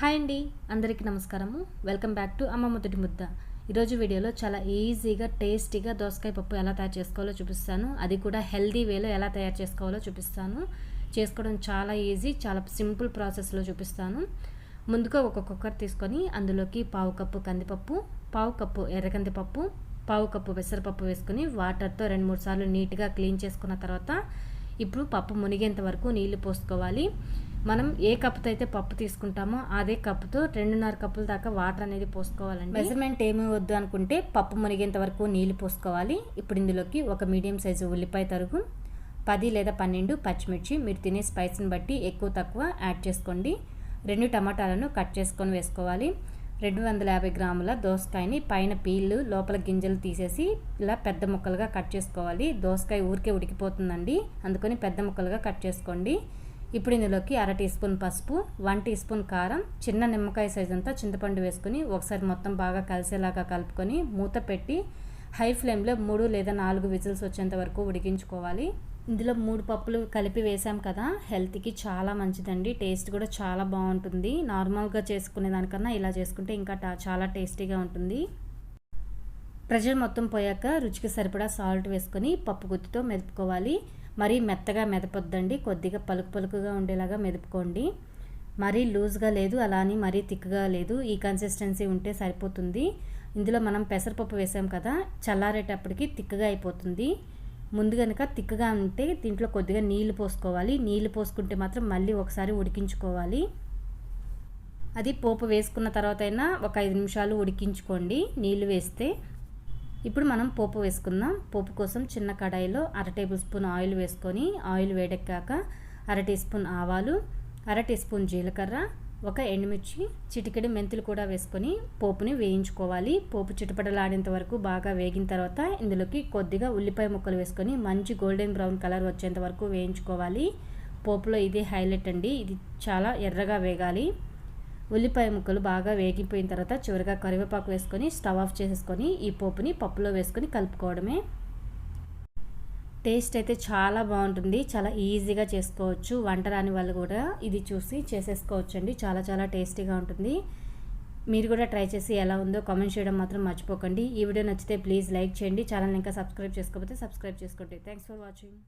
Hi అండి అందరికీ నమస్కారము. వెల్కమ్ బ్యాక్ టు అమ్మ మొదటి ముద్ద. ఈరోజు వీడియోలో చాలా ఈజీగా టేస్టీగా దోసకాయ పప్పు ఎలా తయారు చేసుకోవాలో చూపిస్తాను. అది కూడా హెల్దీ వేలో ఎలా తయారు చేసుకోవాలో చూపిస్తాను. చేసుకోవడం చాలా ఈజీ చాలా సింపుల్ ప్రాసెస్లో చూపిస్తాను. ముందుగా ఒక కుక్కర్ తీసుకొని అందులోకి పావు కప్పు కందిపప్పు పావు కప్పు ఎర్రకందిపప్పు పావు కప్పు పెసరపప్పు వేసుకొని వాటర్తో రెండు మూడు సార్లు నీట్గా క్లీన్ చేసుకున్న తర్వాత ఇప్పుడు పప్పు మునిగేంత వరకు నీళ్ళు పోసుకోవాలి. మనం ఏ కప్పుతో అయితే పప్పు తీసుకుంటామో అదే కప్పుతో రెండున్నర కప్పుల దాకా వాటర్ అనేది పోసుకోవాలండి. మెజర్మెంట్ ఏమి వద్దు అనుకుంటే పప్పు మునిగేంత వరకు నీళ్ళు పోసుకోవాలి. ఇప్పుడు ఇందులోకి ఒక మీడియం సైజు ఉల్లిపాయ తరుగు పది లేదా పన్నెండు పచ్చిమిర్చి. మీరు తినే స్పైస్ని బట్టి ఎక్కువ తక్కువ యాడ్ చేసుకోండి. రెండు టమాటాలను కట్ చేసుకొని వేసుకోవాలి. రెండు వందల యాభై గ్రాముల దోసకాయని పైన పీళ్ళు లోపల గింజలు తీసేసి ఇలా పెద్ద ముక్కలుగా కట్ చేసుకోవాలి. దోసకాయ ఊరికే ఉడికిపోతుందండి. అందుకని పెద్ద ముక్కలుగా కట్ చేసుకోండి. ఇప్పుడు ఇందులోకి అర టీ స్పూన్ పసుపు వన్ టీ స్పూన్ కారం చిన్న నిమ్మకాయ సైజ్ అంతా చింతపండు వేసుకొని ఒకసారి మొత్తం బాగా కలిసేలాగా కలుపుకొని మూత పెట్టి హై ఫ్లేమ్లో మూడు లేదా నాలుగు విజిల్స్ వచ్చేంత వరకు ఉడికించుకోవాలి. ఇందులో మూడు పప్పులు కలిపి వేసాం కదా హెల్త్కి చాలా మంచిదండి. టేస్ట్ కూడా చాలా బాగుంటుంది. నార్మల్గా చేసుకునే దానికన్నా ఇలా చేసుకుంటే ఇంకా చాలా టేస్టీగా ఉంటుంది. ప్రెషర్ మొత్తం పోయాక రుచికి సరిపడా సాల్ట్ వేసుకొని పప్పు గుత్తితో మెదుపుకోవాలి. మరీ మెత్తగా మెదపొద్దండి. కొద్దిగా పలుకు పలుకుగా ఉండేలాగా మెదుపుకోండి. మరీ లూజ్గా లేదు అలా అని మరీ థిక్గా లేదు. ఈ కన్సిస్టెన్సీ ఉంటే సరిపోతుంది. ఇందులో మనం పెసరపప్పు వేసాం కదా చల్లారేటప్పటికి తిక్కగా అయిపోతుంది. ముందు కనుక తిక్కగా ఉంటే దీంట్లో కొద్దిగా నీళ్ళు పోసుకోవాలి. నీళ్ళు పోసుకుంటే మాత్రం మళ్ళీ ఒకసారి ఉడికించుకోవాలి. అది పోపు వేసుకున్న తర్వాత అయినా ఒక ఐదు నిమిషాలు ఉడికించుకోండి నీళ్ళు వేస్తే. ఇప్పుడు మనం పోపు వేసుకుందాం. పోపు కోసం చిన్న కడాయిలో అర టేబుల్ స్పూన్ ఆయిల్ వేసుకొని ఆయిల్ వేడెక్కాక అర టీ స్పూన్ ఆవాలు అర టీ స్పూన్ జీలకర్ర ఒక ఎండుమిర్చి చిటికెడు మెంతులు కూడా వేసుకొని పోపుని వేయించుకోవాలి. పోపు చిటపడలాడేంత వరకు బాగా వేగిన తర్వాత ఇందులోకి కొద్దిగా ఉల్లిపాయ ముక్కలు వేసుకొని మంచి గోల్డెన్ బ్రౌన్ కలర్ వచ్చేంత వరకు వేయించుకోవాలి. పోపులో ఇదే హైలైట్ అండి. ఇది చాలా ఎర్రగా వేగాలి. ఉల్లిపాయ ముక్కలు బాగా వేగిపోయిన తర్వాత చివరిగా కరివేపాకు వేసుకొని స్టవ్ ఆఫ్ చేసేసుకొని ఈ పోపుని పప్పులో వేసుకొని కలుపుకోవడమే. టేస్ట్ అయితే చాలా బాగుంటుంది. చాలా ఈజీగా చేసుకోవచ్చు. వంట రాని వాళ్ళు కూడా ఇది చూసి చేసేసుకోవచ్చు అండి చాలా చాలా టేస్టీగా ఉంటుంది. మీరు కూడా ట్రై చేసి ఎలా ఉందో కామెంట్ చేయడం మాత్రం మర్చిపోకండి. ఈ వీడియో నచ్చితే ప్లీజ్ లైక్ చేయండి. ఛానల్ ఇంకా సబ్స్క్రైబ్ చేసుకోకపోతే సబ్స్క్రైబ్ చేసుకోండి. Thanks for watching.